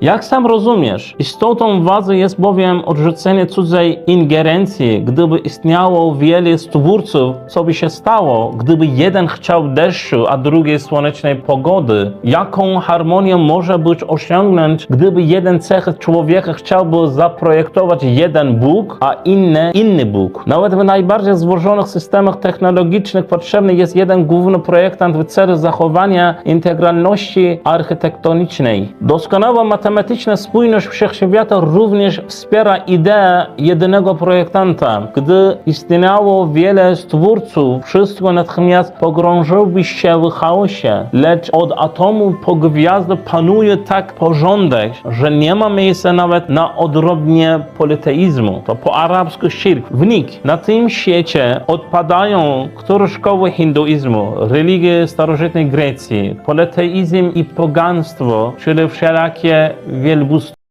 Jak sam rozumiesz, istotą władzy jest bowiem odrzucenie cudzej ingerencji. Gdyby istniało wiele stwórców, co by się stało, gdyby jeden chciał deszczu, a drugi słonecznej pogody? Jaką harmonię może być osiągnąć, gdyby jeden cech człowieka chciałby zaprojektować jeden Bóg, a inny inny Bóg? Nawet w najbardziej złożonych systemach technologicznych potrzebny jest jeden główny projektant w celu zachowania integralności architektonicznej. Doskonała matematyczna spójność wszechświata również wspiera ideę jedynego projektanta. Gdy istniało wiele stwórców, wszystko natychmiast pogrążyłoby się w chaosie. Lecz od atomu po gwiazdę panuje tak porządek, że nie ma miejsca nawet na odrobnie politeizmu. To po arabsku shirk. Wnik. Na tym świecie odpadają które szkoły hinduizmu, religie starożytnej Grecji, politeizm i poganstwo, czyli wszelakie wielbłąd